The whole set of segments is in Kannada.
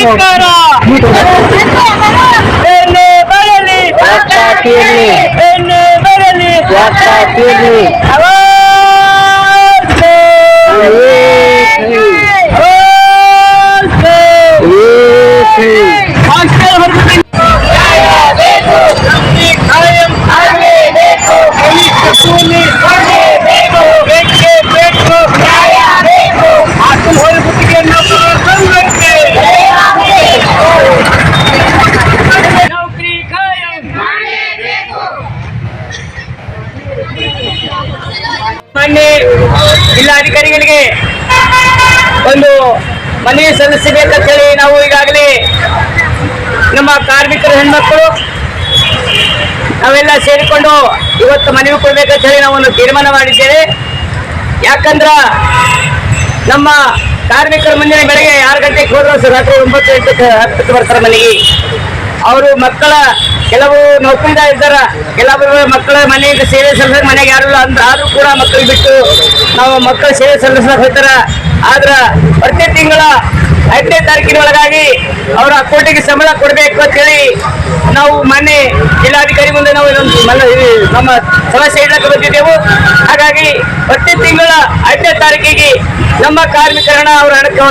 ಧಿಕ್ಕಾರ ಎಣ್ಣೆ ಬರಲಿ ಎಣ್ಣೆ ಬರಲಿ ಅವಾಜ್ ನಮ್ಮ ಕಾರ್ಮಿಕರ ಹೆಣ್ಮಕ್ಳು, ನಾವೆಲ್ಲ ಸೇರಿಕೊಂಡು ಇವತ್ತು ಮನವಿ ಕೊಡ್ಬೇಕಂತ ಹೇಳಿ ನಾವು ಒಂದು ತೀರ್ಮಾನ ಮಾಡಿದ್ದೇವೆ. ಯಾಕಂದ್ರ ನಮ್ಮ ಕಾರ್ಮಿಕರು ಮುಂದಿನ ಬೆಳಗ್ಗೆ ಆರು ಗಂಟೆಗೆ ಹೋದ್ರು ರಾತ್ರಿ ಒಂಬತ್ತು ಎಂಟು ಹತ್ತಕ್ಕೆ ಬರ್ತಾರೆ ಮನೆಗೆ. ಅವರು ಮಕ್ಕಳ ಕೆಲವು ನೌಕರಿದ ಇದ್ದಾರ, ಕೆಲವರು ಮಕ್ಕಳ ಮನೆಗೆ ಸೇವೆ ಸಲ್ಲಿಸಕ್ ಮನೆಗೆ ಯಾರು ಅಂತ ಆದ್ರೂ ಕೂಡ ಮಕ್ಕಳಿಗೆ ಬಿಟ್ಟು ನಾವು ಮಕ್ಕಳ ಸೇವೆ ಸಲ್ಲಿಸಕ್ ಹೋಗ್ತಾರ. ಆದ್ರ ಪ್ರತಿ ತಿಂಗಳ ಐದನೇ ತಾರೀಕಿನ ಒಳಗಾಗಿ ಅವರ ಅಕೌಂಟಿಗೆ ಸಂಬಳ ಕೊಡಬೇಕು ಅಂತೇಳಿ ನಾವು ಮೊನ್ನೆ ಜಿಲ್ಲಾಧಿಕಾರಿ ಮುಂದೆ ನಾವು ನಮ್ಮ ಸಮಸ್ಯೆ ಇಡಕ್ಕೆ ಬಂದಿದ್ದೆವು. ಹಾಗಾಗಿ ಪ್ರತಿ ತಿಂಗಳ ಐದನೇ ತಾರೀಕಿಗೆ ನಮ್ಮ ಕಾರ್ಮಿಕರಣ ಅವರ ಹಣಕ್ಕೆ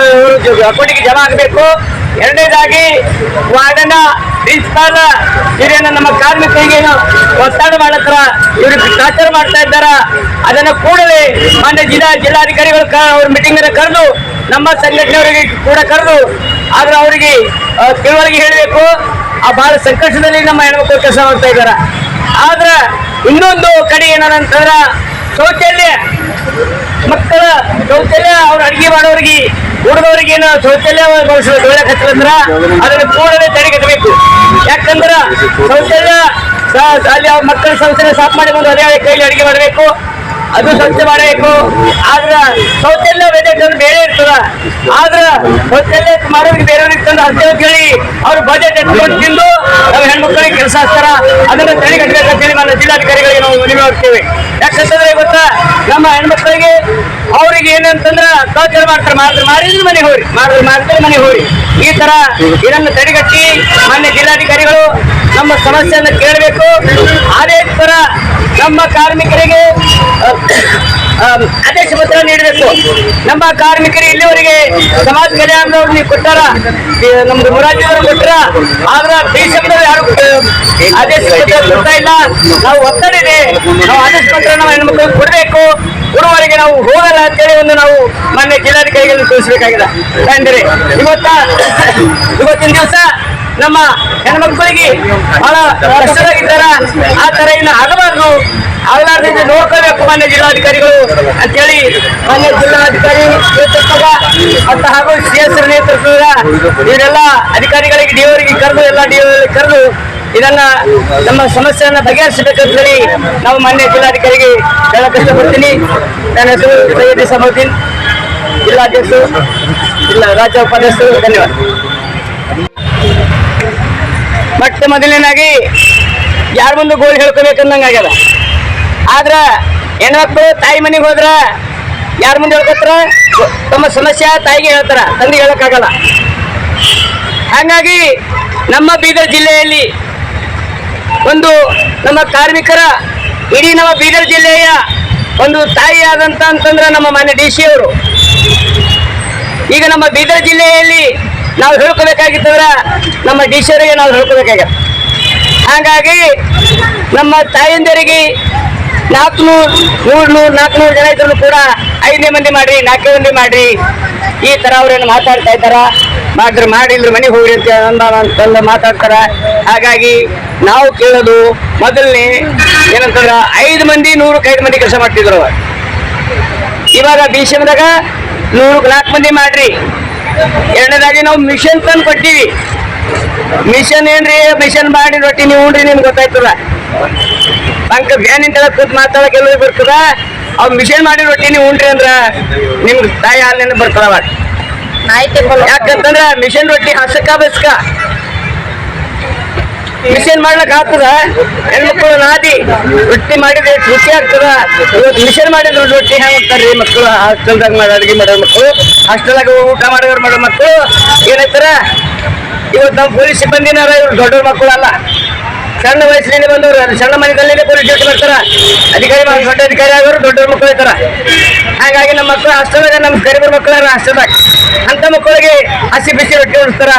ಅಕೌಂಟಿಗೆ ಜಮಾ ಆಗಬೇಕು. ಎರಡನೇದಾಗಿ ವಾರ್ಡನ ಪ್ರಿನ್ಸಿಪಾಲ್ ಹಿರಿಯನ ನಮ್ಮ ಕಾರ್ಮಿಕರಿಗೆ ಒತ್ತಡ ಮಾಡತ್ರ ಇವರು ಟಾರ್ಚರ್ ಮಾಡ್ತಾ ಇದ್ದಾರ, ಅದನ್ನು ಕೂಡಲೇ ಮಾನ್ಯ ಜಿಲ್ಲಾ ಜಿಲ್ಲಾಧಿಕಾರಿಗಳು ಅವ್ರ ಮೀಟಿಂಗ್ ಕರೆದು ನಮ್ಮ ಸಂಘಟನೆಯವರಿಗೆ ಕೂಡ ಕರೆದು, ಆದ್ರೆ ಅವರಿಗೆ ತಿಳುವಳಿಗೆ ಹೇಳಬೇಕು. ಆ ಬಹಳ ಸಂಕಷ್ಟದಲ್ಲಿ ನಮ್ಮ ಹೆಣ್ಮಕ್ಳು ಕೆಲಸ ಮಾಡ್ತಾ ಇದ್ದಾರೆ. ಆದ್ರೆ ಇನ್ನೊಂದು ಕಡೆ ಏನಂತಂದ್ರ, ಶೌಚಾಲಯ, ಮಕ್ಕಳ ಶೌಚಾಲಯ ಅವ್ರ ಅಡಿಗೆ ಮಾಡೋರಿಗೆ ಹುಡುಗವ್ರಿಗೆ ಏನು ಶೌಚಾಲಯ ಬಳಸಬೇಕು ಅದನ್ನು ಕೂಡಲೇ ತಡೆಗಟ್ಟಬೇಕು ಯಾಕಂದ್ರ ಶೌಚಾಲಯ ಅಲ್ಲಿ ಅವ್ರ ಮಕ್ಕಳ ಶೌಚಾಲಯ ಸಾಫ್ ಮಾಡಿ ಬಂದು ಅದೇ ಕೈಲಿ ಅಡಿಗೆ ಮಾಡಬೇಕು. ಅದು ಸ್ವಚ್ಛ ಮಾಡಬೇಕು. ಆದ್ರ ಸೌತೆಲ್ಲ ಬಜೆಟ್ ಬೇರೆ ಇರ್ತದ. ಆದ್ರ ಸೌತೆಲ್ಲ ಮಾಡೋರಿಗೆ ಬೇರೆಯವ್ರಿಗೆ ತಂದು ಹಸ್ತೇವೆ ಕೇಳಿ ಅವ್ರು ಬಜೆಟ್ ಎತ್ಕೊಂಡು ತಿಂದು ನಮ್ಮ ಹೆಣ್ಮಕ್ಳಿಗೆ ಕೆಲಸ ಹಾಕ್ತಾರ. ಅದನ್ನ ತಡೆಗಟ್ಟಬೇಕಂತ ಹೇಳಿ ನಮ್ಮ ಜಿಲ್ಲಾಧಿಕಾರಿಗಳಿಗೆ ನಾವು ಮನವಿ ಮಾಡ್ತೇವೆ. ಯಾಕಂತಂದ್ರೆ ಗೊತ್ತಾ, ನಮ್ಮ ಹೆಣ್ಮಕ್ಳಿಗೆ ಅವ್ರಿಗೆ ಏನಂತಂದ್ರ ಟಾರ್ಚರ್ ಮಾಡ್ತಾರೆ ಮಾಡಿದ್ರೆ ಮಾಡಿದ್ರೆ ಮನೆ ಹೋರಿ ಮಾಡಿದ್ರೆ ಮಾಡಿದ್ರೆ ಮನೆ ಹೋರಿ. ಈ ತರ ಇದನ್ನು ತಡೆಗಟ್ಟಿ ಮಾನ್ಯ ಜಿಲ್ಲಾಧಿಕಾರಿಗಳು ನಮ್ಮ ಸಮಸ್ಯೆಯನ್ನು ಕೇಳಬೇಕು. ಅದೇ ತರ ನಮ್ಮ ಕಾರ್ಮಿಕರಿಗೆ ಆದೇಶ ಪತ್ರ ನೀಡಬೇಕು. ನಮ್ಮ ಕಾರ್ಮಿಕರು ಇಲ್ಲಿವರೆಗೆ ಸಮಾಜ ಕಲ್ಯಾಣದವ್ರು ನೀವು ಕೊಟ್ಟಾರ ನಮ್ದು ಮುರಾಜಿಯವರು ಕೊಟ್ಟರ ಆದ್ರೆ ದೇಶದಲ್ಲಿ ಯಾರು ಆದೇಶ ಪತ್ರ ಕೊಡ್ತಾ ಇಲ್ಲ. ನಾವು ಒತ್ತಡ ಇದೆ. ನಾವು ಆದೇಶ ಪತ್ರ ನಾವು ಹೆಣ್ಮಕ್ಳು ಕೊಡಬೇಕು. ಕೊಡುವವರೆಗೆ ನಾವು ಹೋಗಲ್ಲ ಅಂತೇಳಿ ಒಂದು ನಾವು ಮಾನ್ಯ ಜಿಲ್ಲಾಧಿಕಾರಿಗಳನ್ನು ತಿಳಿಸಬೇಕಾಗಿದೆ ಇವತ್ತ, ಇವತ್ತಿನ ದಿವಸ ನಮ್ಮ ಹೆಣ್ಮಕ್ಳಿಗೆ ಬಹಳ ಕಷ್ಟದಾಗಿದ್ದಾರ ಆ ತರ ಇನ್ನು ಆಗಬಾರ್ದು. ಆಗಲಾರ್ದಿಂದ ನೋಡ್ಕೋಬೇಕು ಮಾನ್ಯ ಜಿಲ್ಲಾಧಿಕಾರಿಗಳು ಅಂತೇಳಿ ಮಾನ್ಯ ಜಿಲ್ಲಾಧಿಕಾರಿ ನೇತೃತ್ವದ ಮತ್ತು ಹಾಗೂ ಸಿ ಎಸ್ ನೇತೃತ್ವದ ಇವರೆಲ್ಲ ಅಧಿಕಾರಿಗಳಿಗೆ ಡಿ ಅವರಿಗೆ ಕರೆದು, ಎಲ್ಲ ಡಿ ಕರೆದು ಇದನ್ನ ನಮ್ಮ ಸಮಸ್ಯೆಯನ್ನ ಬಗೆಹರಿಸಬೇಕಂತ ಹೇಳಿ ನಾವು ಮಾನ್ಯ ಜಿಲ್ಲಾಧಿಕಾರಿಗೆ ಹೇಳಕ್ ಇಷ್ಟಪಡ್ತೀನಿ. ನನ್ನ ಹೆಸರು ಸೈಯದ್ ಸಮುದ್ದೀನ್ ಜಿಲ್ಲಾಧ್ಯಕ್ಷರು, ಜಿಲ್ಲಾ ರಾಜ್ಯ ಉಪಾಧ್ಯಕ್ಷರು, ಧನ್ಯವಾದ. ಮತ್ತೆ ಮೊದಲನೇದಾಗಿ ಯಾರ ಮುಂದೆ ಗೋಲ್ ಹೇಳ್ಕೊಬೇಕಂದಂಗ ಆಗ್ಯದ. ಆದ್ರ ಹೆಣ್ಮಕ್ಳು ತಾಯಿ ಮನೆಗೆ ಹೋದ್ರ ಯಾರ ಮುಂದೆ ಹೇಳ್ಕೊತಾರ? ತಮ್ಮ ಸಮಸ್ಯೆ ತಾಯಿಗೆ ಹೇಳ್ತಾರ, ತಂದೆ ಹೇಳಕ್ಕಾಗಲ್ಲ. ಹಾಗಾಗಿ ನಮ್ಮ ಬೀದರ್ ಜಿಲ್ಲೆಯಲ್ಲಿ ಒಂದು ನಮ್ಮ ಕಾರ್ಮಿಕರ, ಇಡೀ ನಮ್ಮ ಬೀದರ್ ಜಿಲ್ಲೆಯ ಒಂದು ತಾಯಿ ಆದಂತ ಅಂತಂದ್ರೆ ನಮ್ಮ ಮಾನ್ಯ ಡಿ ಸಿ ಅವರು. ಈಗ ನಮ್ಮ ಬೀದರ್ ಜಿಲ್ಲೆಯಲ್ಲಿ ನಾವು ಹೇಳ್ಕೋಬೇಕಾಗಿತ್ತಂದ್ರ ನಮ್ಮ ಸಿ ಅವರಿಗೆ ನಾವು ಹೇಳ್ಕೋಬೇಕಾಗತ್ತೆ. ಹಾಗಾಗಿ ನಮ್ಮ ತಾಯಂದಿರಿಗೆ ನಾಲ್ಕುನೂರು ನೂರ್ನೂರು ನೂರ್, ನಾಲ್ಕುನೂರು ಜನ ಇದ್ರು ಕೂಡ ಐದನೇ ಮಂದಿ ಮಾಡ್ರಿ ನಾಲ್ಕೇ ಮಂದಿ ಮಾಡ್ರಿ. ಈ ತರ ಅವ್ರೇನು ಮಾತಾಡ್ತಾ ಇದ್ದಾರ? ಮಾಡಿದ್ರು ಮಾಡಿದ್ರು ಮನೆಗೆ ಹೋಗ್ರಿ ಅಂತ ಅಂತಂದು ಮಾತಾಡ್ತಾರ. ಹಾಗಾಗಿ ನಾವು ಕೇಳೋದು ಮೊದಲನೇ ಏನಂತಂದ್ರ ಐದು ಮಂದಿ, ನೂರಕ್ಕೆ ಐದು ಮಂದಿ ಕೆಲಸ ಮಾಡ್ತಿದ್ರು. ಇವಾಗ ಎಮ್ದಾಗ ನೂರಕ್ಕೆ ನಾಲ್ಕು ಮಂದಿ ಮಾಡ್ರಿ. ಎರಡನೇದಾಗಿ ನಾವು ಮಿಷನ್ ತಂದು ಕೊಟ್ಟಿವಿ. ಮಿಷನ್ ಏನ್ರಿ? ಮಿಷನ್ ಮಾಡಿ ರೊಟ್ಟಿ ನೀವು ಉಂಡ್ರಿ ನಿಮ್ಗೆ ಗೊತ್ತಾಯ್ತದ. ಬಂಕ ಬ್ಯಾನ್ ಇಂತ ಕೂತ್ ಮಾತಾಡಕ್ ಎಲ್ಲ ಬರ್ತದ? ಅವ್ ಮಿಷನ್ ಮಾಡಿ ರೊಟ್ಟಿ ನೀವು ಉಂಡ್ರಿ ಅಂದ್ರ ನಿಮ್ಗೆ ತಾಯಿ ಹಾಲಿನ ಬರ್ತದ. ಯಾಕಂತಂದ್ರ ಮಿಷನ್ ರೊಟ್ಟಿ ಹಸಕ ಬಸ್ಕ. ಮಿಷನ್ ಮಾಡ್ಲಕ್ ಆಗ್ತದ? ಹೆಣ್ಮಕ್ಳು ನಾದಿ, ರೊಟ್ಟಿ ಮಾಡಿದ್ರೆ ರುಚಿ ಆಗ್ತದ? ಇವತ್ತು ಮಿಷನ್ ಮಾಡಿದ್ರು ರೊಟ್ಟಿ ಹೆಂಗ್ ಹೋಗ್ತಾರ್ರಿ ಮಕ್ಕಳು ಹಾಸ್ಟೆಲ್ದಾಗ ಮಾಡಿ ಅಡಿಗೆ ಮಾಡೋ ಮಕ್ಕಳು ಹಾಸ್ಟೆಲ್ದಾಗ ಊಟ ಮಾಡೋರು ಮಾಡೋ ಮಕ್ಕಳು ಏನೈತಾರ? ಇವತ್ತು ನಮ್ಮ ಪೊಲೀಸ್ ಸಿಬ್ಬಂದಿನಾರ ಇವ್ರು ದೊಡ್ಡವ್ರ ಮಕ್ಕಳು ಅಲ್ಲ. ಸಣ್ಣ ವಯಸ್ಸಿನಲ್ಲಿ ಬಂದವರು ಸಣ್ಣ ಮನೆಯಲ್ಲೇ ಪೊಲೀಸ್ ಡ್ಯೂಟಿ ಮಾಡ್ತಾರ. ಅಧಿಕಾರಿ ದೊಡ್ಡ ಅಧಿಕಾರಿ ಆಗೋರು ದೊಡ್ಡವ್ರ ಮಕ್ಕಳು ಇರ್ತಾರ. ಹಾಗಾಗಿ ನಮ್ಮ ಮಕ್ಕಳು ಹಾಸ್ಟೆಲ್ದಾಗ ನಮ್ಮ ಗರೀಬರ ಮಕ್ಕಳು ಹಾಸ್ಟೆಲ್ದಾಗ? ಅಂತ ಮಕ್ಕಳಿಗೆ ಹಸಿ ಬಿಸಿ ರೊಟ್ಟಿ ಉಳಿಸ್ತಾರ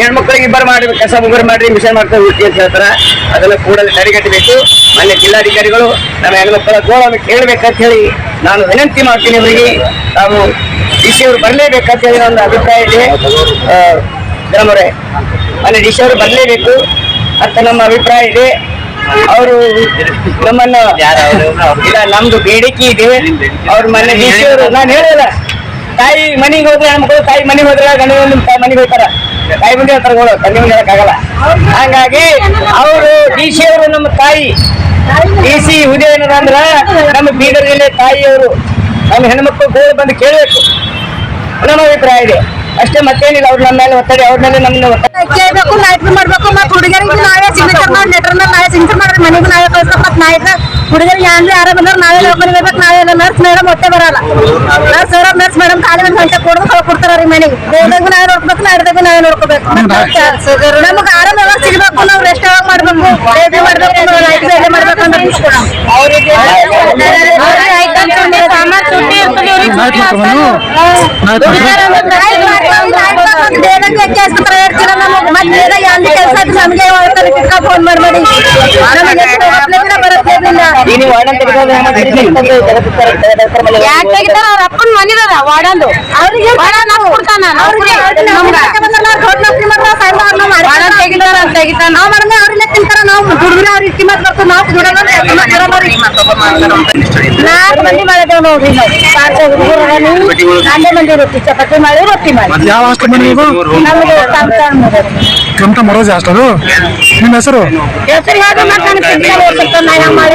ಹೆಣ್ಮಕ್ಳಿಗೆ ಇಬ್ಬರು ಮಾಡಿ ಕಸ ಮುಗ್ಗರು ಮಾಡ್ರಿ ಮಿಷನ್ ಮಾಡ್ತಾ ವೃತ್ತಿ ಅಂತ ಹೇಳ್ತಾರೆ. ಅದನ್ನ ಕೂಡಲೇ ತಡೆಗಟ್ಟಬೇಕು. ಮೊನ್ನೆ ಜಿಲ್ಲಾಧಿಕಾರಿಗಳು ನಮ್ಮ ಹೆಣ್ಮಕ್ಳ ಗೋಳನ್ನು ಕೇಳಬೇಕಂತ ಹೇಳಿ ನಾನು ವಿನಂತಿ ಮಾಡ್ತೀನಿ ಅವರಿಗೆ. ತಾವು ಡಿಸಿ ಅವರು ಬರಲೇಬೇಕಂತ ಹೇಳಿ ನನ್ನ ಅಭಿಪ್ರಾಯ ಇದೆ. ಗ್ರಾಮರೇ ಮೊನ್ನೆ ಡಿಸಿ ಅವರು ಬರಲೇಬೇಕು ಅಂತ ನಮ್ಮ ಅಭಿಪ್ರಾಯ ಇದೆ. ಅವರು ನಮ್ಮನ್ನು ಇಲ್ಲ, ನಮ್ದು ಬೇಡಿಕೆ ಇದೆ. ಅವ್ರ ಮನೆ ಡಿಸಿ ಅವರು ನಾನು ಹೇಳಿಲ್ಲ. ತಾಯಿ ಮನೆಗೆ ಹೋದ್ರೆ ಹೆಣ್ಮಕ್ಳು ತಾಯಿ ಮನೆಗೆ ಹೋದ್ರೆ ಗಂಡ ಮನೆಗೆ ಹೋಗ್ತಾರ. ತಾಯಿ ಮುಂದೆ ಹೇಳ್ತಾರ ಹೋಗೋ ತಂದೆ ಮುಂದೆ ಹೇಳಕ್ಕಾಗಲ್ಲ ಹಂಗಾಗಿ ಅವರು ಡಿ ಸಿ ಅವರು ನಮ್ಮ ತಾಯಿ. ಡಿ ಸಿ ಉದಯ ನಮ್ಮ ಬೀದರ್ ಜಿಲ್ಲೆ ತಾಯಿಯವರು, ನಮ್ಮ ಹೆಣ್ಮಕ್ಳು ಗೋಳು ಬಂದು ಕೇಳಬೇಕು. ನಮ್ಮ ಅಭಿಪ್ರಾಯ ಇದೆ. ಅಷ್ಟೇ ಮತ್ತೇನಿಲ್ಲ, ಅವ್ರು ನಮ್ಮ ಮೇಲೆ ಒತ್ತಡ, ಅವ್ರ ಮೇಲೆ ನಮ್ಮನ್ನ ಕೇಳಬೇಕು ನೈಟ್ ಮಾಡ್ಬೇಕು, ಮತ್ತೆ ಹುಡುಗರಿಗೆ ನಾವೇ ಸಿಗ್ನೇಚರ್ ಮಾಡಿ ಲೆಟರ್ ನಾವೇ ಸಿಗ್ನೇಚರ್ ಮಾಡಿದ್ರೆ ಮನೆಗೂ ನಾವೇ ಕಳ್ಸ್ಬೇಕು, ಮತ್ತೆ ನೈಟ್ ಹುಡುಗರಿಗೆ ಯಾರು ಯಾರ ಬಂದ್ರೆ ನಾವೇ ಬರ್ಬೇಕು ನಾವೇ ನರ್ಸ್ ಮೇಡಮ್ ಒಟ್ಟೆ ಬರಲ್ಲ. ನರ್ಸ್ ಮೇಡಮ್ ನರ್ಸ್ ಮೇಡಮ್ ಖಾಲಿ ಒಂದು ಗಂಟೆ ಕೊಡ್ಬೇಕು ಅವ್ರು ಕೊಡ್ತಾರ ರೀ ಮನೆಗೆ. ಹೋದಾಗ ನಾವೇ ನೋಡ್ಬೇಕು ನಾಡ್ದಾಗ ನಾವೇ ನೋಡ್ಕೋಬೇಕು. ನಮ್ಗೆ ಆರಾಮ ಯಾವಾಗ ಸಿಗ್ಬೇಕು ನಾವು ರೆಸ್ಟ್ ಯಾವಾಗ ಮಾಡ್ಬೇಕು? ಬೇಬಿ ಮಾಡ್ಬೇಕು ಬೇಬಿ ಮಾಡ್ಬೇಕು ಅಂದ್ರೆ ಅವರಿಗೆ ಕೆಲಸ ಇವ್ರಿಗೆ ಫೋನ್ ಮಾಡಿ ತೆಗೆದು ಯಾಕೆ ತೆಗಿತಾರ? ಅವ್ರ ಅಪ್ಪನ ಮನಿದಾರ ವಾಡಂದು ಅವ್ರಿಗೆ ವಾಡನ್ ಹಾಕ್ ಕೊಡ್ತಾನ ಅವ್ರಿಗೆ ತೆಗಿತಾರ ತೆಗಿತಾನ ನಾವ್ ಮಾಡಿದ್ರೆ ಅವ್ರನ್ನ ತಿಂತಾರ ನಾವು ಹುಡುಗರ ಅವ್ರಿಗೆ ಕಿಮ್ಮತ್ ಬರ್ತದೆ ನಾವು ನಾಲ್ಕು ಮಂದಿ ಮಾಡಿದೇವ್ ನೋಡ್ರಿ ನಾವು ಹನ್ನೆರಡು ಮಂದಿ ರೊಟ್ಟಿ ಚಪಾತಿ ಮಾಡಿ ರೊಟ್ಟಿ ಮಾಡಿ ಯಾವ ಹಾಸ್ಟೆಲ್ ಮನೆ ನೀವು ನಮಗೆ ಕಮತ ಮರೋಜಿ ಹಾಸ್ಟೆಲು ನಿಮ್ಮ ಹೆಸರು? ಹೆಸರು ಹೇಳಿ ಮತ್ತೆ ನನಗೆ ನಾ ಹೆಂಗ್ ಮಾಡಿ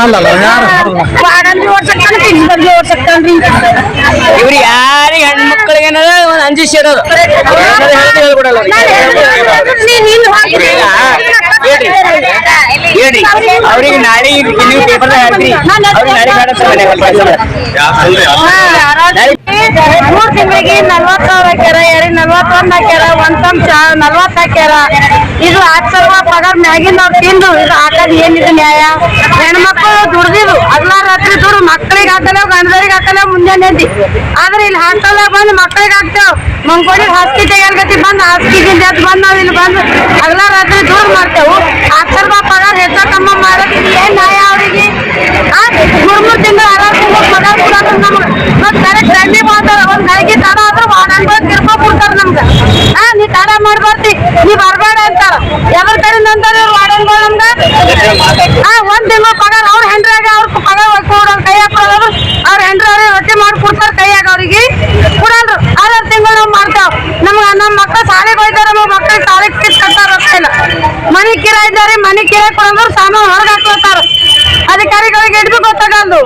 ಅಲ್ಲ ಅಲ್ಲ ಯಾರು? ವಾರ್ಡನ್ಗೆ ಓಡ್ಸಕ್ತಾನ ಪ್ರಿನ್ಸಿಪಲ್ಗೆ ಓಡ್ಸಕ್ತಾನ್ರಿ ಇವ್ರು ಯಾರಿಗೆ ಹೆಣ್ಮಕ್ಳಿಗೆ ಏನದ ಒಂದು ಅಂಜಿ ಸೇರೋದು. ಹೇಳ್ಬಿಡಲ್ಲ ಹೇಳ್ರಿ ಅವ್ರಿಗೆ ನಾಳೆ ನೀವು ಪೇಪರ್ ಹಾಕ್ರಿ. ಅವ್ರಿಗೆ ನಾಳೆ ಮನೆಗೆ ಮೂರ್ ತಿಂಗಳಿಗೆ ನಲ್ವತ್ ಸಾವಿರ ಹಾಕ್ಯಾರ ಎರಡು ನಲ್ವತ್ತೊಂದ್ ಹಾಕ್ಯಾರ ಒಂದ್ ಚಮಚ ನಲ್ವತ್ ಹಾಕ್ಯಾರ. ಇದು ಹತ್ತು ಸಾವಿರ ಪಗಾರ ಮ್ಯಾಗಿಂದ ಅವ್ರು ತಿಂದು ಇದು ಹಾಕೋದು ಏನಿದು ನ್ಯಾಯ? ಹೆಣ್ಮಕ್ಳು ದುಡ್ದಿದ್ರು ಹಗ್ಲ ರಾತ್ರಿ ದುಡ್ಡು ಮಕ್ಕಳಿಗೆ ಹಾಕಲೇವ್ ಗಂಡರಿಗೆ ಹಾಕಲೇವ್ ಮುಂಜಾನೆ ಎದ್ದಿ ಆದ್ರೆ ಇಲ್ಲಿ ಹಾಸ್ಟೆಲ್ದಾಗ ಬಂದು ಮಕ್ಕಳಿಗೆ ಹಾಕ್ತೇವ್. ಮಂಗೋಡಿ ಹಾಸ್ಕಿ ತೆಗಿಯಲ್ಗತಿ ಬಂದು ಹಾಸ್ಕಿಗಿಂದ ಎದ್ದು ಬಂದು, ನಾವ್ ಇಲ್ಲಿ ಬಂದು ಹಗ್ಲ ರಾತ್ರಿ ದುಡ್ಡು ಮಾಡ್ತೇವು. ಹತ್ತು ರೂಪಾಯಿ ಪಗಾರ ಹೆಚ್ಚ ಕಮ್ಮ ಮಾಡಕ್ ಇದು ಏನ್ ನ್ಯಾಯ ಅವ್ರಿಗೆ? ಮೂರ್ ಮೂರ್ ತಿಂಗಳು ತಿಂಗಳು ಪಗಾರ ಕೊಡೋದು ನಮ್ಗೆ ಕರೆಕ್ಟ್ ಟೈಮಿಗೆ ಮಾಡ್ತಾರ, ಒಂದ್ ಗಳಿಗೆ ತಡ ಆದ್ರೆ ವಾಡನ್ಗಳು ತಿರ್ಕೊ ಕೊಡ್ತಾರ ನಮ್ಗ. ಆ ನೀ ತಡ ಮಾಡ್ಬರ್ತಿ ನೀ ಬರ್ಬೇಡ ಅಂತಾರ. ಎದ್ರ ಕಡೆಯಿಂದ ಅಂತಾರ ಇವ್ರು ವಾಡನ್ಗಳು ನಮ್ಗ? ಆ ಒಂದ್ ತಿಂಗಳು ಪಗಾರ, ಅವ್ರ ಹೆಂಡ್ರಾಗ ಅವ್ರ ಪಗಾರ ಕೊಡೋರು ಕೈ ಹಾಕೋರು ಅವ್ರ ಹೆಂಡ್ರ ಅವ್ರಿಗೆ ರೊಟ್ಟಿ ಮಾಡಿ ಕೊಡ್ತಾರ ಕೈಯಾಗ ಅವ್ರಿಗೆ. ಕೊಡಲ್ರು ಆರಾರು ತಿಂಗಳು ನಾವು ಮಾಡ್ತಾವ. ನಮ್ಗ ನಮ್ಮ ಮಕ್ಕಳು ಸಾಲಿಗೆ ಹೋಯ್ತಾರ ನಮ್ಮ ಮಕ್ಳಿಗೆ ಸಾಲಿಗೆ ಫೀಸ್ ಕಟ್ಟಾರ ರೊಕ್ಕ ಇಲ್ಲ ಮನೆ ಕಿರಾಯ ಇದ್ದಾರೆ ಮನೆ ಕಿರಾಯ್ ಕೊಡೋದ್ರು ಸಾಮಾನು ಹೊರಗೆ ಹಾಕ್ಲತ್ತಾರ ಅಧಿಕಾರಿಗಳಿಗೆ ಹಿಡಿದು ಗೊತ್ತಾಗಲ್ದು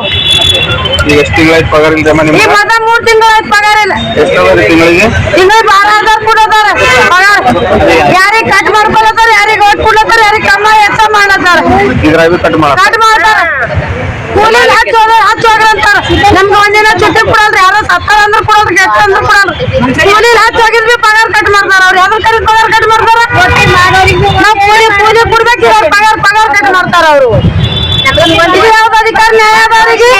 ಎಷ್ಟು ತಿಂಗಳಾಯ್ತು ಪಗಾರ ಇಲ್ಲ ಜಮಾ ಈ ನಿಮ್ಗೆ ಮದ ಮೂರ್ ತಿಂಗಳು ಆಯ್ತು ಪಗಾರ ಇಲ್ಲ. ಎಷ್ಟು ತಿಂಗಳಿಗೆ? ತಿಂಗಳು ಪಗಾರ. ಯಾರಿಗ್ ಕಟ್ ಮಾಡ್ಕೊಳತ್ತಾರ ಯಾರಿಗೆ ಓಟ್ ಕೊಡ್ಲತ್ತಾರ ಯಾರಿಗೆ ಕಮ್ಮ ಹೆಚ್ಚ ಮಾಡತ್ತಾರ. ಇದ್ರಾಗ ಕಟ್ ಮಾಡ. ಕಟ್ ಮಾಡ್ತಾರ. ಕೂಲಿ ಹಚ್ಚ ಹೋದ್ರ ಹಚ್ಚ ಹೋಗ್ರಿ ಅಂತಾರ. ನಮ್ಗೆ ಒಂದಿನ ಚುಟ್ಟಿ ಕೊಡಲ್ರಿ ಯಾರೋ ಸತ್ತಾರ ಅಂದ್ರ ಕೊಡಲ್ರಿ ಗೆಟ್ಟ ಅಂದ್ರ ಕೊಡಲ್ರಿ ಕೂಲಿ ಹಚ್ಚ ಹೋಗಿದ್ವಿ ಪಗಾರ ಕಟ್ ಮಾಡ್ತಾರ. ಅವ್ರು ಯಾವ್ದ್ರ ಪಗಾರ ಕಟ್ ಮಾಡ್ತಾರ? ನಾವು ಕೂಲಿ ಕೂಲಿ ಕೊಡ್ಬೇಕು ಪಗಾರ ಪಗಾರ ಕಟ್ ಮಾಡ್ತಾರ ಅವರು. ಇದು ಯಾವ್ದು ಅಧಿಕಾರ ನ್ಯಾಯ ಅದ ಅವ್ರಿಗೆ?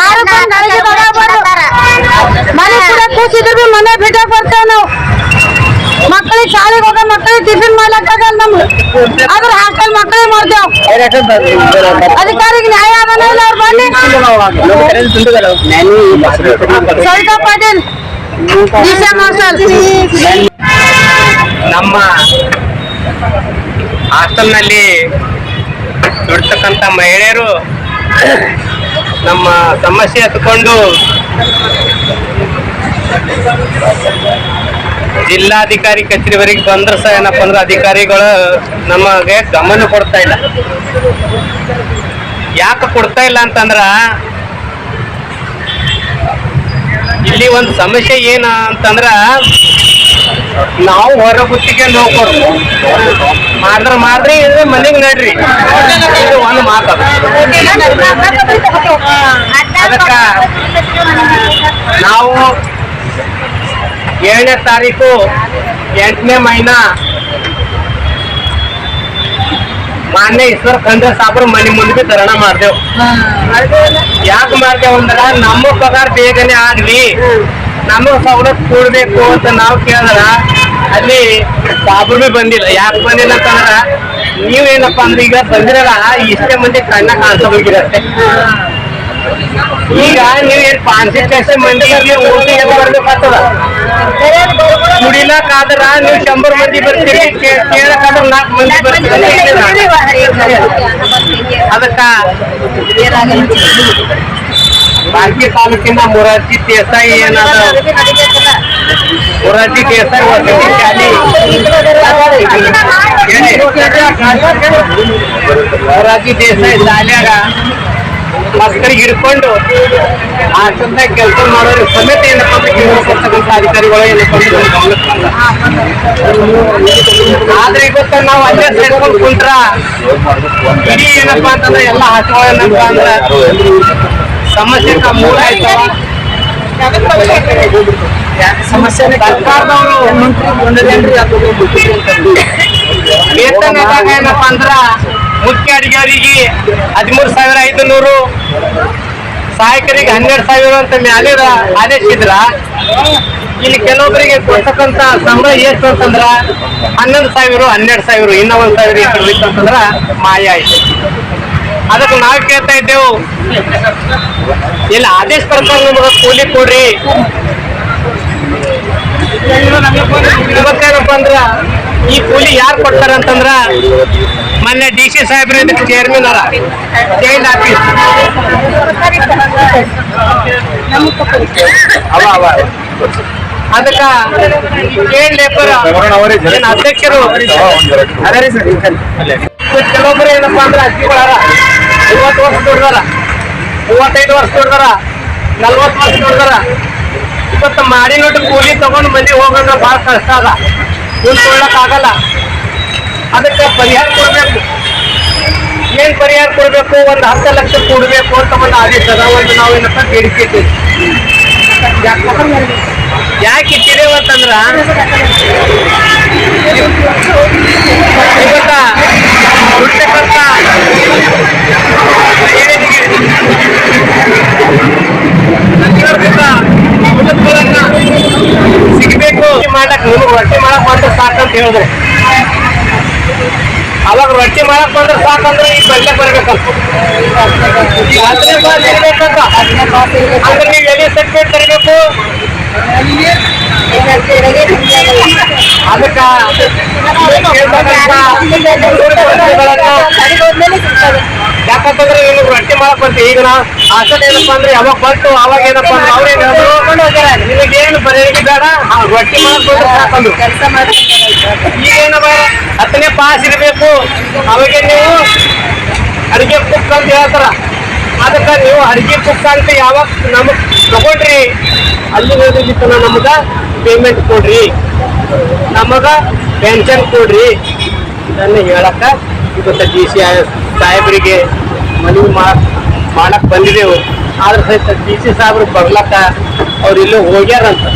ಆರು ರೂಪಾಯಿ ನನಗೆ ಪಗಾರ ಬರೋದು. ಮನೆ ಕೂಡ ಕೂಸಿದ್ರು ಬಿ ಮನೆ ಬಿಟ್ಟಾಕ್ ಬರ್ತೇವೆ ನಾವು ಮಕ್ಕಳಿಗೆ ಶಾಲೆಗೆ ಹೋಗೋ ಮಕ್ಕಳಿಗೆ ಟಿಫಿನ್ ಮಾಡ್ಲಕ್ಕಾಗಲ್ಲ ನಮ್ಗೆ ಆದ್ರೆ ಹಾಸ್ಟೆಲ್ ಮಕ್ಕಳಿಗೆ ಮಾಡ್ತೇವ್ ಅಧಿಕಾರಿಗೆ ನ್ಯಾಯ ಅದನ್ನ ಇಲ್ಲ ಅವ್ರು ಬನ್ನಿ ಸವಿತಾ ಪಾಟೀಲ್ ದಿಶಾ ಮಾರ್ಷಲ್ ನಮ್ಮ ಹಾಸ್ಟೆಲ್ನಲ್ಲಿ ದುಡ್ತಕ್ಕಂಥ ಮಹಿಳೆಯರು ನಮ್ಮ ಸಮಸ್ಯೆ ಎತ್ಕೊಂಡು ಜಿಲ್ಲಾಧಿಕಾರಿ ಕಚೇರಿವರೆಗೆ ಬಂದ್ರೆ ಸಹ ಏನಪ್ಪ ಅಂದ್ರೆ ಅಧಿಕಾರಿಗಳು ನಮಗೆ ಗಮನ ಕೊಡ್ತಾ ಇಲ್ಲ. ಯಾಕೆ ಕೊಡ್ತಾ ಇಲ್ಲ ಅಂತಂದ್ರ ಇಲ್ಲಿ ಒಂದು ಸಮಸ್ಯೆ ಏನ ಅಂತಂದ್ರ ನಾವು ಹೊರ ಗುತ್ತಿಗೆಂದು ಹೋಗ್ಬಾರ್ದು. ಮಾಡ್ರ ಮಾಡ್ರಿ ಇದ್ರೆ ಮನೆಗೆ ನಡ್ರಿ. ಒಂದು ಮಾತು ಅದಕ್ಕ ನಾವು ಏಳನೇ ತಾರೀಕು ಎಂಟನೇ ಮಹಿನಾ ಮಾನ್ಯ ಈಶ್ವರ ಖಂಡ್ರೆ ಸಾಬ್ರ ಮನೆ ಮುಂದೆ ಧರಣ ಮಾಡ್ದೇವ್. ಯಾಕೆ ಮಾಡ್ದೇವ್ ಅಂದ್ರ ನಮ್ಮ ಪಗಾರ ಬೇಗನೆ ಆಗ್ಲಿ. ನಮ್ಮ ಸವಲತ್ತು ಕೊಡ್ಬೇಕು ಅಂತ ನಾವು ಕೇಳಿದ್ರ ಅಲ್ಲಿ ಸಾಬ್ರು ಬಿ ಬಂದಿಲ್ಲ. ಯಾಕೆ ಬಂದಿಲ್ಲ ಅಂತಂದ್ರ ನೀವೇನಪ್ಪ ಅಂದ್ರೆ ಈಗ ಬಂದಿರಲ್ಲ ಇಷ್ಟೇ ಮಂದಿ ಕಣ್ಣ ಹೋಗಿರತ್ತೆ. ಈಗ ನೀವ್ ಏನ್ ಪಾನ್ಸಿ ಟೆಸ್ಟ್ ಮಂದಿಗೆ ಊಟ ಏನ್ ಬರ್ಬೇಕಾಗ್ತದ ಕುಡಿಲಕ್ಕಾದ್ರ ನೀವು ಶಂಬರ್ ಮಂದಿ ಬರ್ತೀರಿ ಕೇ- ಕೇಳಕ್ಕಾದ್ರ ನಾಲ್ಕು ಮಂದಿ ಬರ್ತೀರಿ ಅದಕ್ಕ ಬಾಲ್ಕಿ ತಾಲೂಕಿನ ಮೊರಾರ್ಜಿ ದೇಸಾಯಿ ಏನಾದ ಮೊರಾರ್ಜಿ ದೇಸಾಯಿ ವಸತಿ ಶಾಲೆ ಹೇಳಿ. ಮೊರಾರ್ಜಿ ದೇಸಾಯಿ ಶಾಲ್ಯಾಗ ಮಕ್ಕಳಿಗೆ ಹಿಡ್ಕೊಂಡು ಹಾಸ್ಟೆಲ್ದಾಗ ಕೆಲಸ ಮಾಡೋರು ಸಮೇತ ಏನಪ್ಪ ಅಂದ್ರೆ ಕೆಲಸ ಕೊಡ್ತಕ್ಕಂಥ ಅಧಿಕಾರಿಗಳು ಏನಪ್ಪ ಅಂದ್ರೆ ಆದ್ರೆ ಇವತ್ತ ನಾವು ಅಲ್ಲೇ ಸೇರ್ಕೊಂಡು ಕುಂತ್ರ ಇಡೀ ಏನಪ್ಪ ಅಂತಂದ್ರೆ ಎಲ್ಲ ಹಾಕೋಣಪ್ಪ ಅಂದ್ರೆ ಸಮಸ್ಯೆ ಮೂಲ ಸಮಸ್ಯೆ ಸರ್ಕಾರದವರು ವೇತನದಾಗ ಏನಪ್ಪಾ ಅಂದ್ರ ಮುಖ್ಯ ಅಧಿಕಾರಿಗೆ ಹದಿಮೂರು ಸಾವಿರ ಐದು ನೂರು ಸಹಾಯಕರಿಗೆ ಹನ್ನೆರಡು ಸಾವಿರ ಅಂತ ಮ್ಯಾಲೆ ಆದೇಶ ಇದ್ರ. ಇಲ್ಲಿ ಕೆಲವೊಬ್ಬರಿಗೆ ಕೊಡ್ತಕ್ಕಂತ ಸಂಬಳ ಎಷ್ಟು ಅಂತಂದ್ರ ಹನ್ನೊಂದು ಸಾವಿರ, ಹನ್ನೆರಡು ಸಾವಿರ, ಇನ್ನ ಒಂದು ಸಾವಿರ ಅಂತಂದ್ರ ಮಾಯ ಆಯ್ತು. ಅದಕ್ಕೆ ನಾವು ಕೇಳ್ತಾ ಇದ್ದೇವು. ಇಲ್ಲ, ಆದೇಶ ಪ್ರಕಾರ ನಮಗೆ ಕೂಲಿ ಕೊಡ್ರಿ. ಇವತ್ತೇನಪ್ಪ ಅಂದ್ರ ಈ ಕೂಲಿ ಯಾರು ಕೊಡ್ತಾರ ಅಂತಂದ್ರ ಮೊನ್ನೆ ಡಿ ಸಿ ಸಾಹೇಬ್ರ ಚೇರ್ಮನ್ ಅವರ ಜೈಲ್ ಆಫೀಸ್. ಅದಕ್ಕ ಏನ್ ಲೇಬರ್ ಅಧ್ಯಕ್ಷರು? ಕೆಲವೊಬ್ಬರು ಏನಪ್ಪಾ ಅಂದ್ರೆ ಅಜ್ಜಿಗಳಾರ ಐವತ್ತು ವರ್ಷ ದುಡ್ದಾರ ಮೂವತ್ತೈದು ವರ್ಷ ದುಡ್ದಾರ ನಲ್ವತ್ತು ವರ್ಷ ದುಡ್ದಾರ ಇವತ್ತು ಮಾಡಿ ನೋಡಿ ಕೂಲಿ ತಗೊಂಡು ಮಂದಿ ಹೋಗೋಣ ಬಹಳ ಕಷ್ಟ ಅದ. ಕೂತ್ಕೊಳ್ಳಕ್ ಆಗಲ್ಲ ಅದಕ್ಕೆ ಪರಿಹಾರ ಕೊಡ್ಬೇಕು. ಏನು ಪರಿಹಾರ ಕೊಡಬೇಕು? ಒಂದು ಹತ್ತು ಲಕ್ಷ ಕೊಡಬೇಕು ಅಂತ ಒಂದು ಆದೇಶ ಅದ. ಒಂದು ನಾವು ಏನಪ್ಪ ಬೇಡಿಕೆ ಯಾಕೆ ಇಟ್ಟಿದ್ದೇವೆ ಅಂತಂದ್ರ, ಇವತ್ತ ಹುಟ್ಟಕ್ಕಂತ ಸಿಗಬೇಕು. ಮಾಡಕ್ ನಿಮಗೆ ರೊಟ್ಟಿ ಮಾಡಕ್ ಬಂದ್ರೆ ಸಾಕಂತ ಹೇಳಿದ್ರು. ಬಂದ್ರೆ ಸಾಕಂದ್ರೆ ಈ ಬರ್ಬೇಕಂತ ಅಂದ್ರೆ ಎಲ್ಲಿ ಸರ್ಟಿಫಿಕೇಟ್ ತರಬೇಕು. ಯಾಕಂತಂದ್ರೆ ನಿಮಗೆ ರೊಟ್ಟಿ ಮಾಡಕ್ ಬರ್ತೀವಿ. ಈಗ ನಾ ಏನಪ್ಪಾ ಅಂದ್ರೆ ಯಾವಾಗ ಬಂತು ಅವಾಗ ಏನಪ್ಪಾ ಅಂದ್ರೆ ಅವ್ರು ಏನ್ ಹೇಳಿದ್ರು ನಿನಗೇನು ಬರೆಯಲಿಕ್ಕೆ ಬೇಡ ಆ ರೊಟ್ಟಿ ಮಾಡಕ್ ಕೆಲಸ ಸಾಕಂದ್ರು ಈಗ ಏನಪ್ಪ ಹತ್ತನೇ ಪಾಸ್ ಇರಬೇಕು. ಅವಾಗ ನೀವು ಅಡಿಗೆ ಕುಕ್ ಅಂತ ಹೇಳ್ತಾರ. ಅದಕ್ಕೆ ನೀವು ಅಡಿಗೆ ಕುಕ್ ಅಂತ ಯಾವಾಗ ನಮಗ್ ತಗೊಂಡ್ರಿ? ಅಲ್ಲಿ ಹೋದಿತ್ತು ನಮಗ ಪೇಮೆಂಟ್ ಕೊಡ್ರಿ. ನಮಗ ಪೆನ್ಷನ್ ಕೊಡ್ರಿ. ನನ್ನ ಹೇಳಕ್ಕ ಇವತ್ತು ಡಿ ಸಿ ಸಾಹೇಬರಿಗೆ ಮನವಿ ಮಾಡಕ್ ಬಂದಿದೆವು. ಆದ್ರೆ ಸಹಿತ ಡಿ ಸಿ ಸಾಹೇಬ್ರು ಬರ್ಲಕ್ಕ ಅವ್ರು ಇಲ್ಲೂ ಹೋಗ್ಯಾರಂತ.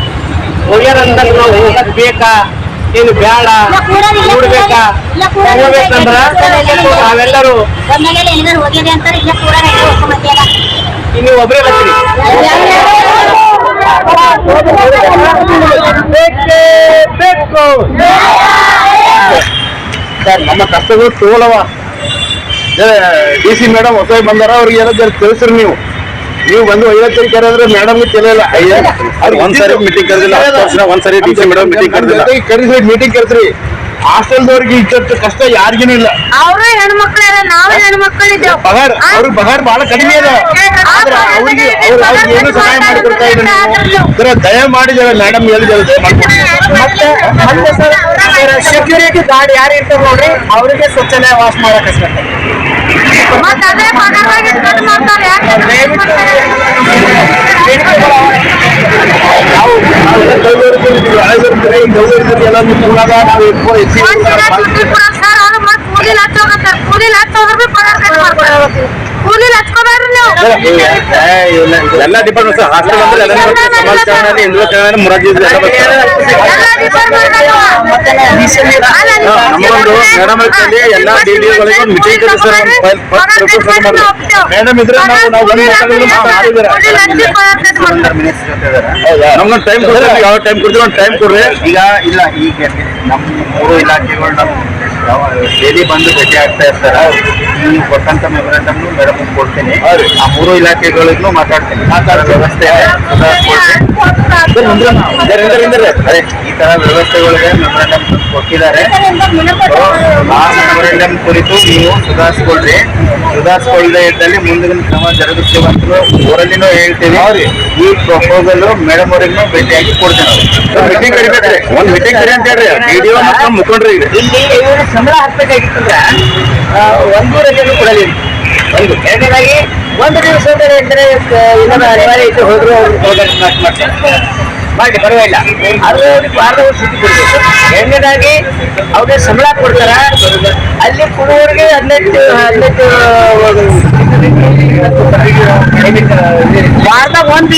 ಹೋಗ್ಯಾರಂದಾಗ ನಾವು ಹೋಗಕ್ ಬೇಕಾ? ಏನು ಬೇಡ ನೋಡ್ಬೇಕಾ ಹೋಗ್ಬೇಕಂದ್ರ ನಾವೆಲ್ಲರೂ. ಇನ್ನು ಒಬ್ಬರೇ ಬರ್ತೀರಿ. ಸರ್ ನಮ್ಮ ಕಷ್ಟಗಳು ತೋಲವ. ಡಿ ಸಿ ಮೇಡಮ್ ಹೊಸ ಬಂದಾರ ಅವ್ರಿಗೆ ಏನಾದ್ರು ತಿಳಿಸ್ರಿ ನೀವು. ನೀವು ಬಂದು ಐವತ್ತರಿ ಕರೆದ್ರೆ ಮೇಡಮ್ ತಿಳಿಯಲ್ಲ. ಅವ್ರು ಒಂದ್ಸರಿ ಮೀಟಿಂಗ್ ಕರೆದಿಲ್ಲ ಒಂದ್ಸರಿ DC ಮೇಡಮ್ ಮೀಟಿಂಗ್ ಕರೆದಿಲ್ಲ. ಕರೆಸಿ ಮೀಟಿಂಗ್ ಕರ್ಸ್ರಿ ಹಾಸ್ಟೆಲ್ದವ್ರಿಗೆ ಇಷ್ಟೊತ್ತು ಕಷ್ಟ ಯಾರಿಗೂ ಇಲ್ಲ. ಅವರು ಹೆಣ್ಮಕ್ಳು ನಾವು ಹೆಣ್ಮಕ್ಳು ಇದ್ದೇವೆ ಪಗಾರ ಅವ್ರಿಗೆ ಪಗಾರ ಬಹಳ ಕಡಿಮೆ ಇದೆ ಆದ್ರೆ ಅವ್ರಿಗೆ ಅವ್ರು ಅವ್ರಿಗೆ ಏನು ಸಹಾಯ ಮಾಡಿಕೊಡ್ತಾ ಇದ್ದಾರೆ ದಯ ಮಾಡಿದ್ದೇವೆ ಮೇಡಮ್ ಹೇಳಿದ್ದೇವೆ ಮತ್ತೆ ಮತ್ತೆ ಸರ್ ಸೆಕ್ಯೂರಿಟಿ ಗಾರ್ಡ್ ಯಾರು ಇರ್ತಾರೆ ನೋಡ್ರಿ? ಅವರಿಗೆ ಸ್ವಚ್ಛನೆ ವಾಸ ಮಾಡಕ್ಕೆ ಮಾಡ್ತಾರೆ. ಮತ್ತೆ ಕೂಲಿಲ್ ಹಚ್ಚೋಗತ್ತಾರೆ ಕೂಲಿಲ್ ಹಚ್ಚೋದ್ರ ಬಿ ಪಗಾರ ಕಟ್ ನೀವು ಎಲ್ಲ ಡಿಪಾರ್ಟ್ಮೆಂಟ್ ಹಾಸ್ಟೆಲ್ ಅಂದ್ರೆ ಎಲ್ಲ ಕಲ್ಯಾಣ ಹಿಂದೂ ಕಲ್ಯಾಣ ಮುರಾರ್ಜಿ ನಮ್ಮೊಂದು ಮೇಡಮ್ ಅಲ್ಲಿ ಎಲ್ಲ ಡಿಡಿಒಗಳಿಗೆ ಒಂದು ಮೀಟಿಂಗ್ ಸರ್ ಮೇಡಮ್ ಇದ್ರೆ ನಾವು ನಾವು ಮಾತಾಡಿದ್ರೆ ನಮ್ಗೊಂದು ಟೈಮ್ ಕೊಡ್ರಿ ಯಾವ ಟೈಮ್ ಕೊಡ್ತೀವಿ ಒಂದು ಟೈಮ್ ಕೊಡ್ರಿ ಈಗ ಇಲ್ಲ ಈಗ ನಮ್ಮ ಮೂರು ಇಲಾಖೆಗಳು ನಮ್ಮ ಡೈಲಿ ಬಂದು ಭೇಟಿ ಆಗ್ತಾ ಇರ್ತಾರ. ನೀವು ಕೊಟ್ಟಂತ ಮೆಮೊರಂಡಮ್ ಮೇಡಮ್ ಕೊಡ್ತೀನಿ. ಆ ಮೂರು ಇಲಾಖೆಗಳಿಗೂ ಮಾತಾಡ್ತೀನಿ. ಮಾತಾಡೋ ವ್ಯವಸ್ಥೆ ಅದೇ ಈ ತರ ವ್ಯವಸ್ಥೆಗಳಿಗೆ ಮೆಮೊರಂಡಮ್ ಕೊಟ್ಟಿದ್ದಾರೆ. ಆ ಮೆಮೊರಂಡಮ್ ಕುರಿತು ನೀವು ಸುಧಾರಿಸ್ಕೊಳ್ರಿ. ಸುಧಾರಿಸ್ಕೊಳ್ಳದೆ ಇದ್ದಲ್ಲಿ ಮುಂದಿನ ಕ್ರಮ ಜರುಗಿಸ್ತೀವಿ ಅಂತ ಊರಲ್ಲಿನೂ ಹೇಳ್ತೀವಿ. ಈ ಪ್ರಪೋಸಲ್ ಮೇಡಮ್ ಅವರಿಗೂ ಭೇಟಿಯಾಗಿ ಕೊಡ್ತೀನಿ. ಮೀಟಿಂಗ್ ಕರಿಬೇಕ್ರಿ. ಒಂದ್ ಮೀಟಿಂಗ್ ಕರಿ ಅಂತ ಹೇಳ್ರಿ. ಮುಖಂಡ್ರಿ. ಇಲ್ಲಿ ಇವರು ಸಂಬಳ ಹಾಕ್ಬೇಕಾಗಿತ್ತಂದ್ರ ಒಂದು ರಜೆನೂ ಕೊಡಲಿಲ್ಲ. ಒಂದು. ಎರಡನೇದಾಗಿ, ಒಂದು ದಿವಸ ಇನ್ನೊಂದು ಅನಿವಾರ್ಯ ಇದ್ದು ಹೋದ್ರು ಅವ್ರು ಮಾಡ್ತಾರೆ ಮಾಡಿ ಪರವಾಗಿಲ್ಲ ಅದು ಅವ್ರಿಗೆ ವಾರದ ಸುದ್ದಿ ಕೊಡ್ಬೇಕು ಎರಡನೇದಾಗಿ ಅವ್ರಿಗೆ ಸಂಬಳ ಕೊಡ್ತಾರ ಅಲ್ಲಿ ಕೊಡುವವರಿಗೆ ಹದಿನೆಂಟು ಹದಿನೆಂಟು ವಾರದಾಗ ಒಂದು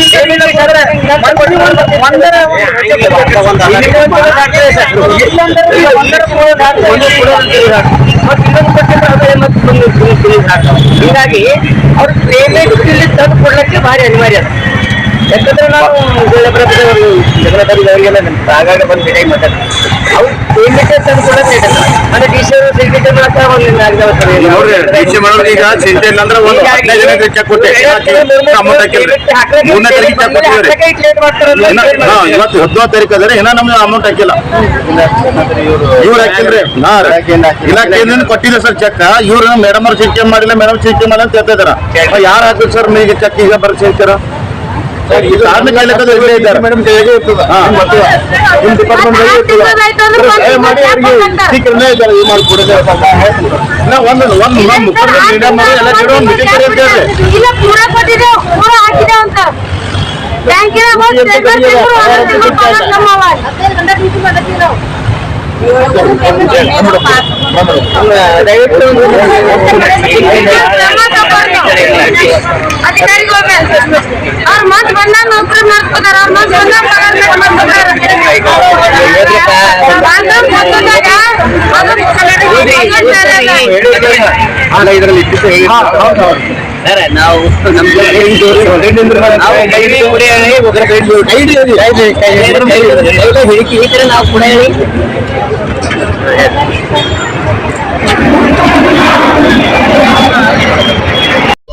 ಹೀಗಾಗಿ ಅವ್ರ ಪೇಮೆಂಟ್ ಇಲ್ಲಿ ತಂದು ಕೊಡ್ಲಿಕ್ಕೆ ಭಾರಿ ಅನಿವಾರ್ಯ ಅದು. ಯಾಕಂದ್ರೆ ಆಗಾಗ ಬಂದು ಅವ್ರು ಅಂದ್ರೆ ಸಿಗ್ನೇಚರ್ ಮಾಡ್ತಾ ಕೊಟ್ಟಿವ್ರಿ ಇನ್ನ ಹಾ ಇವತ್ತು ಹದಿನೈದು ತಾರೀಕು ಅದ್ರೆ ಇನ್ನ ನಮ್ಗೆ ಅಮೌಂಟ್ ಹಾಕಿಲ್ಲ. ಇವ್ರು ಹಾಕಿಲ್ರಿ. ಇಲಾಖೆಯಿಂದ ಕೊಟ್ಟಿಲ್ಲ ಸರ್ ಚೆಕ್ ಇವ್ರು ಮೇಡಮ್ ಅವ್ರು ಸಿಂಚೆ ಮಾಡಿಲ್ಲ ಮೇಡಮ್ ಸಿಂಚೆ ಮಾಡಿಲ್ಲ ಅಂತ ಹೇಳ್ತಾ ಇದಾರ. ಯಾರು ಹಾಕಿದ್ರು ಸರ್ ಮೀಗೆ ಚೆಕ್ ಈಗ ಬರ ಸಿಂಚಾರ ಇದು ಕಾರ್ಮಿಕ ಇಲಾಖೆ ಇಲ್ಲೇ ಇದ್ದಾರೆ. ಮೇಡಮ್ ಕೈಯಾಗೆ ಇರ್ತದ? ನಿಮ್ಮ ಡಿಪಾರ್ಟ್ಮೆಂಟ್ ಅವರಿಗೆ ಇದ್ದಾರೆ ಇದು ಮಾಡಿ ಹೇಳ್ತೀನಿ. ಇನ್ನ ಒಂದು ಒಂದು ನಮ್ಮ ಎಲ್ಲ ಕಡೆ ಒಂದು ಮೀಟಿಂಗ್ ಇಲ್ಲ ಪೂರ ಕೊಟ್ಟಿದ್ದೇವೆ ಪೂರ ಹಾಕಿದ್ದೇವೆ ಅಂತ. ಬ್ಯಾಂಕಿನ ದಯವಿಟ್ಟು ಅಧಿಕಾರಿಗೆ ಹೋಗ್ಬೇಕು ಅವ್ರ ಮತ್ ಬಂದಾಗ ನೌಕರಿ ಮಾಡ್ಕೋತಾರ ಅವ್ರ ಮತ್ ಬಂದಾಗ ಪಗಾರ ಕಟ್ ಆಗ ಇದರಲ್ಲಿ ಇಟ್ಟಿದ್ದು ಹೇಳಿ ಸರ್ ನಾವು ನಮ್ಮ ನಾವು ಕೈ ಕುಡಿ ಹೇಳಿ ಒಬ್ಬರ ಕೈ ಹಿಡಿಕಿ ಈ ತರ ನಾವು ಕೂಡ ಹೇಳಿ